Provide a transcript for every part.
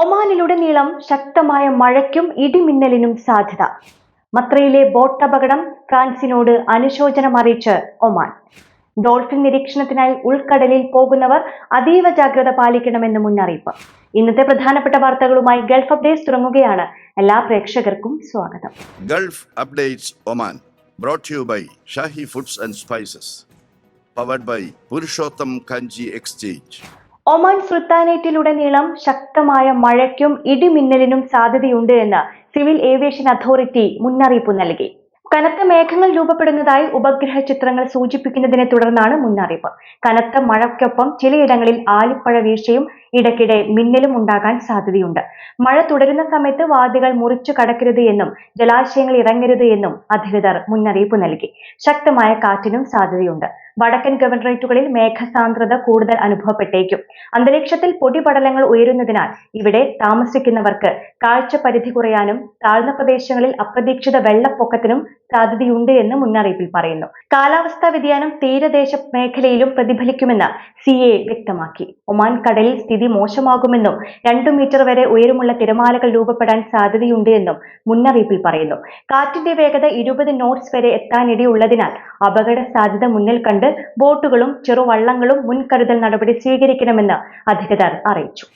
ഒമാനിലുടനീളം ശക്തമായ മഴയ്ക്കും ഇടിമിന്നലിനും സാധ്യത. മത്രയിലെ ബോട്ട് അപകടം ഫ്രാൻസിനോട് അനുശോചനം അറിയിച്ച് ഒമാൻ. ഡോൾഫിൻ നിരീക്ഷണത്തിനായി ഉൾക്കടലിൽ പോകുന്നവർ അതീവ ജാഗ്രത പാലിക്കണമെന്ന് മുന്നറിയിപ്പ്. ഇന്നത്തെ പ്രധാനപ്പെട്ട വാർത്തകളുമായി ഗൾഫ് അപ്ഡേറ്റ്സ് തുടങ്ങുകയാണ്. എല്ലാ പ്രേക്ഷകർക്കും സ്വാഗതം. Gulf updates Oman brought you by Shahi foods and spices powered by Purushottam Kanji exchange. Oman സുൽത്താനേറ്റിലുടനീളം ശക്തമായ മഴയ്ക്കും ഇടിമിന്നലിനും സാധ്യതയുണ്ട് എന്ന് സിവിൽ ഏവിയേഷൻ അതോറിറ്റി മുന്നറിയിപ്പ് നൽകി. കനത്ത മേഘങ്ങൾ രൂപപ്പെടുന്നതായി ഉപഗ്രഹ ചിത്രങ്ങൾ സൂചിപ്പിക്കുന്നതിനെ തുടർന്നാണ് മുന്നറിയിപ്പ്. കനത്ത മഴയ്ക്കൊപ്പം ചിലയിടങ്ങളിൽ ആലിപ്പഴ വീഴ്ചയും ഇടയ്ക്കിടെ മിന്നലും ഉണ്ടാകാൻ സാധ്യതയുണ്ട്. മഴ തുടരുന്ന സമയത്ത് വാദികൾ മുറിച്ചു കടക്കരുത് എന്നും ജലാശയങ്ങൾ ഇറങ്ങരുത് എന്നും അധികൃതർ മുന്നറിയിപ്പ് നൽകി. ശക്തമായ കാറ്റിനും സാധ്യതയുണ്ട്. വടക്കൻ ഗവർണറേറ്റുകളിൽ മേഘസാന്ദ്രത കൂടുതൽ അനുഭവപ്പെട്ടേക്കും. അന്തരീക്ഷത്തിൽ പൊടിപടലങ്ങൾ ഉയരുന്നതിനാൽ ഇവിടെ താമസിക്കുന്നവർക്ക് കാഴ്ച പരിധി കുറയാനും താഴ്ന്ന പ്രദേശങ്ങളിൽ അപ്രതീക്ഷിത വെള്ളപ്പൊക്കത്തിനും സാധ്യതയുണ്ട് എന്ന് മുന്നറിയിപ്പിൽ പറയുന്നു. കാലാവസ്ഥാ വ്യതിയാനം തീരദേശ മേഖലയിലും പ്രതിഫലിക്കുമെന്ന് സി എ വ്യക്തമാക്കി. ഒമാൻ കടലിൽ സ്ഥിതി മോശമാകുമെന്നും രണ്ടു മീറ്റർ വരെ ഉയരമുള്ള തിരമാലകൾ രൂപപ്പെടാൻ സാധ്യതയുണ്ട് എന്നും മുന്നറിയിപ്പിൽ പറയുന്നു. കാറ്റിന്റെ വേഗത ഇരുപത് നോട്ട്സ് വരെ എത്താനിടയുള്ളതിനാൽ അപകട സാധ്യത മുന്നിൽ കണ്ട് ബോട്ടുകളും ചെറുവള്ളങ്ങളും മുൻകരുതൽ നടപടി സ്വീകരിക്കണമെന്ന് അധികൃതർ അറിയിച്ചു.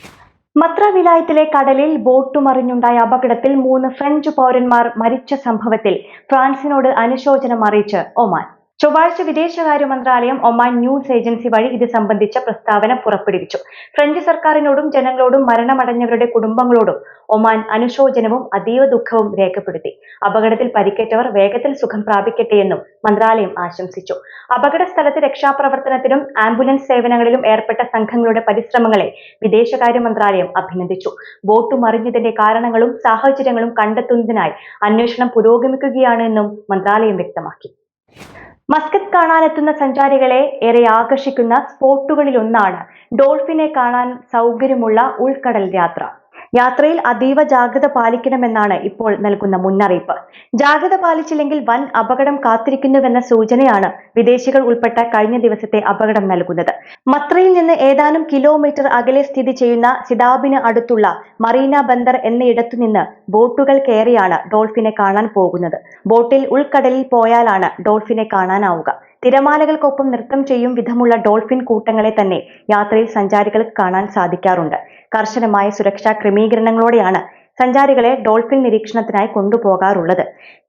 മത്ര വിലായത്തിലെ കടലിൽ ബോട്ട് മറിഞ്ഞുണ്ടായ അപകടത്തിൽ മൂന്ന് ഫ്രഞ്ച് പൗരന്മാർ മരിച്ച സംഭവത്തിൽ ഫ്രാൻസിനോട് അനുശോചനം അറിയിച്ച് ഒമാൻ. ചൊവ്വാഴ്ച വിദേശകാര്യ മന്ത്രാലയം ഒമാൻ ന്യൂസ് ഏജൻസി വഴി ഇത് സംബന്ധിച്ച പ്രസ്താവന പുറപ്പെടുവിച്ചു. ഫ്രഞ്ച് സർക്കാരിനോടും ജനങ്ങളോടും മരണമടഞ്ഞവരുടെ കുടുംബങ്ങളോടും ഒമാൻ അനുശോചനവും അതീവ ദുഃഖവും രേഖപ്പെടുത്തി. അപകടത്തിൽ പരിക്കേറ്റവർ വേഗത്തിൽ സുഖം പ്രാപിക്കട്ടെ എന്നും മന്ത്രാലയം ആശംസിച്ചു. അപകട സ്ഥലത്ത് രക്ഷാപ്രവർത്തനത്തിനും ആംബുലൻസ് സേവനങ്ങളിലും ഏർപ്പെട്ട സംഘങ്ങളുടെ പരിശ്രമങ്ങളെ വിദേശകാര്യ മന്ത്രാലയം അഭിനന്ദിച്ചു. ബോട്ട് മറിഞ്ഞതിന്റെ കാരണങ്ങളും സാഹചര്യങ്ങളും കണ്ടെത്തുന്നതിനായി അന്വേഷണം പുരോഗമിക്കുകയാണ് എന്നും മന്ത്രാലയം വ്യക്തമാക്കി. മസ്കത്ത് കാണാനെത്തുന്ന സഞ്ചാരികളെ ഏറെ ആകർഷിക്കുന്ന സ്പോട്ടുകളിലൊന്നാണ് ഡോൾഫിനെ കാണാൻ സൗകര്യമുള്ള ഉൾക്കടൽ യാത്ര. യാത്രയിൽ അതീവ ജാഗ്രത പാലിക്കണമെന്നാണ് ഇപ്പോൾ നൽകുന്ന മുന്നറിയിപ്പ്. ജാഗ്രത പാലിച്ചില്ലെങ്കിൽ വൻ അപകടം കാത്തിരിക്കുന്നുവെന്ന സൂചനയാണ് വിദേശികൾ ഉൾപ്പെട്ട കഴിഞ്ഞ ദിവസത്തെ അപകടം നൽകുന്നത്. മത്രയിൽ നിന്ന് ഏതാനും കിലോമീറ്റർ അകലെ സ്ഥിതി ചെയ്യുന്ന സിതാബിന് അടുത്തുള്ള മറീന ബന്ദർ എന്നയിടത്തു നിന്ന് ബോട്ടുകൾ കയറിയാണ് ഡോൾഫിനെ കാണാൻ പോകുന്നത്. ബോട്ടിൽ ഉൾക്കടലിൽ പോയാലാണ് ഡോൾഫിനെ കാണാനാവുക. തിരമാലകൾക്കൊപ്പം നൃത്തം ചെയ്യും വിധമുള്ള ഡോൾഫിൻ കൂട്ടങ്ങളെ തന്നെ യാത്രയിൽ സഞ്ചാരികൾക്ക് കാണാൻ സാധിക്കാറുണ്ട്. കർശനമായ സുരക്ഷാ ക്രമീകരണങ്ങളോടെയാണ് സഞ്ചാരികളെ ഡോൾഫിൻ നിരീക്ഷണത്തിനായി കൊണ്ടുപോകാറുള്ളത്.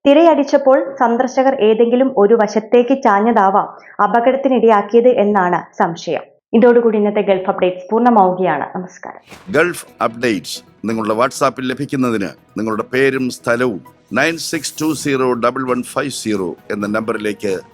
തിരയടിച്ചപ്പോൾ സന്ദർശകർ ഏതെങ്കിലും ഒരു വശത്തേക്ക് ചാഞ്ഞതാവാം അപകടത്തിനിടയാക്കിയത് എന്നാണ് സംശയം. ഇതോടുകൂടി ഇന്നത്തെ ഗൾഫ് അപ്ഡേറ്റ്സ് പൂർണമാവുകയാണ്. നമസ്കാരം. ഗൾഫ് അപ്ഡേറ്റ്സ് നിങ്ങളുടെ വാട്സാപ്പിൽ ലഭിക്കുന്നതിന് നിങ്ങളുടെ പേരും സ്ഥലവും nine six two zero double one five zero എന്ന നമ്പറിലേക്ക്